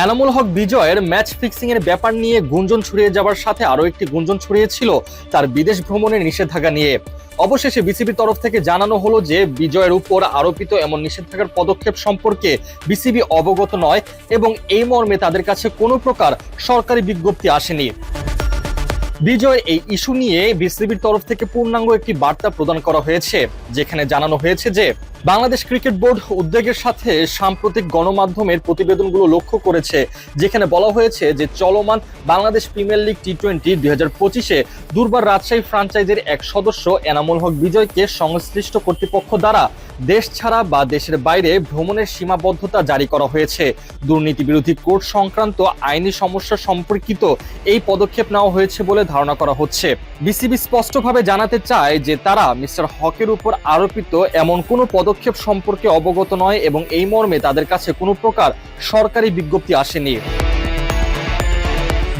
এনামুল হক বিজয়ের match fixing এর ব্যাপার নিয়ে গুঞ্জন ছড়িয়ে যাওয়ার সাথে আরও একটি গুঞ্জন ছড়িয়েছিল তার বিদেশ ভ্রমণের নিষেধাজ্ঞা নিয়ে। অবশেষে বিসিবির তরফ থেকে জানানো হলো যে, বিজয়ের উপর আরোপিত এমন নিষেধাজ্ঞার পদক্ষেপ সম্পর্কে বিসিবি অবগত নয় এবং এই মর্মে তাদের কাছে কোনো প্রকার সরকারি বিজ্ঞপ্তি আসেনি। বিজয় এই ইস্যু নিয়ে বিসিবির তরফ থেকে পূর্ণাঙ্গ একটি বার্তা প্রদান করা হয়েছে, যেখানে জানানো হয়েছে যে বাংলাদেশ ক্রিকেট বোর্ড উদ্বেগের সাথে সাম্প্রতিক গণমাধ্যমের প্রতিবেদনগুলো লক্ষ্য করেছে, যেখানে বলা হয়েছে যে চলমান Bangladesh premier league T twenty দুই হাজার পঁচিশে দুর্বার রাজশাহী ফ্রাঞ্চাইজের এক সদস্য এনামুল হক বিজয়কে সংশ্লিষ্ট কর্তৃপক্ষ দ্বারা দেশ ছাড়া বা দেশের বাইরে ভ্রমণের সীমাবদ্ধতা জারি করা হয়েছে। দুর্নীতি বিরোধী কোর্ট সংক্রান্ত আইনি সমস্যা সম্পর্কিত এই পদক্ষেপ নেওয়া হয়েছে বলে ধারণা করা হচ্ছে। বিসিবি স্পষ্টভাবে জানাতে চায় যে তারা মিস্টার হকের উপর আরোপিত এমন কোনো পদক্ষেপ সম্পর্কে অবগত নয় এবং এই মর্মে তাদের কাছে কোনো প্রকার সরকারি বিজ্ঞপ্তি আসেনি।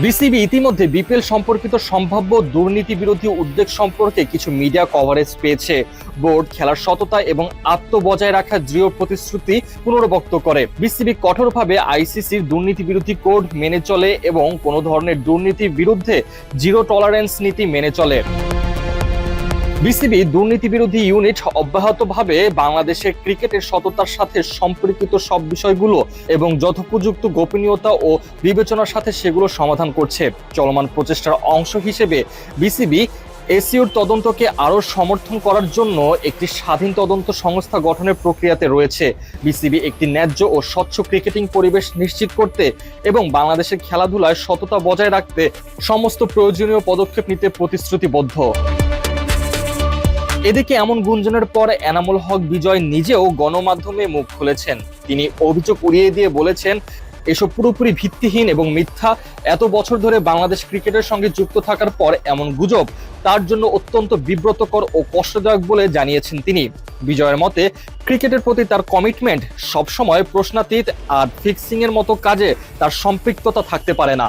বিসিবি ইতিমধ্যে বিপিএল সম্পর্কিত সম্ভাব্য দুর্নীতি বিরোধী উদ্বেগ সম্পর্কে কিছু মিডিয়া কভারেজ পেয়েছে। বোর্ড খেলার সততা এবং আত্ম বজায় রাখার দৃঢ় প্রতিশ্রুতি পুনর্বক্ত করে। বিসিবি কঠোরভাবে আইসিসির দুর্নীতি বিরোধী কোড মেনে চলে এবং কোনো ধরনের দুর্নীতির বিরুদ্ধে জিরো টলারেন্স নীতি মেনে চলে। বিসিবি দুর্নীতি বিরোধী ইউনিট অব্যাহতভাবে বাংলাদেশের ক্রিকেটের সততার সাথে সম্পর্কিত সব বিষয়গুলো এবং যথোপযুক্ত গোপনীয়তা ও বিবেচনার সাথে সেগুলো সমাধান করছে। চলমান প্রচেষ্টার অংশ হিসেবে বিসিবি এসিওর তদন্তকে আরও সমর্থন করার জন্য একটি স্বাধীন তদন্ত সংস্থা গঠনের প্রক্রিয়াতে রয়েছে। বিসিবি একটি ন্যায্য ও স্বচ্ছ ক্রিকেটিং পরিবেশ নিশ্চিত করতে এবং বাংলাদেশের খেলাধুলায় সততা বজায় রাখতে সমস্ত প্রয়োজনীয় পদক্ষেপ নিতে প্রতিশ্রুতিবদ্ধ। এদিকে এমন গুঞ্জনের পর এনামুল হক বিজয় নিজেও গণমাধ্যমে মুখ খুলেছেন। তিনি অভিযোগ উড়িয়ে দিয়ে বলেছেন, এসব পুরোপুরি ভিত্তিহীন এবং মিথ্যা। এত বছর ধরে বাংলাদেশ ক্রিকেটের সঙ্গে যুক্ত থাকার পর এমন গুজব। তার জন্য অত্যন্ত বিব্রতকর ও কষ্টদায়ক বলে জানিয়েছেন তিনি। বিজয়ের মতে, ক্রিকেটের প্রতি তার কমিটমেন্ট সবসময় প্রশ্নাতীত আর ফিক্সিং এর মতো কাজে তার সম্পৃক্ততা থাকতে পারে না।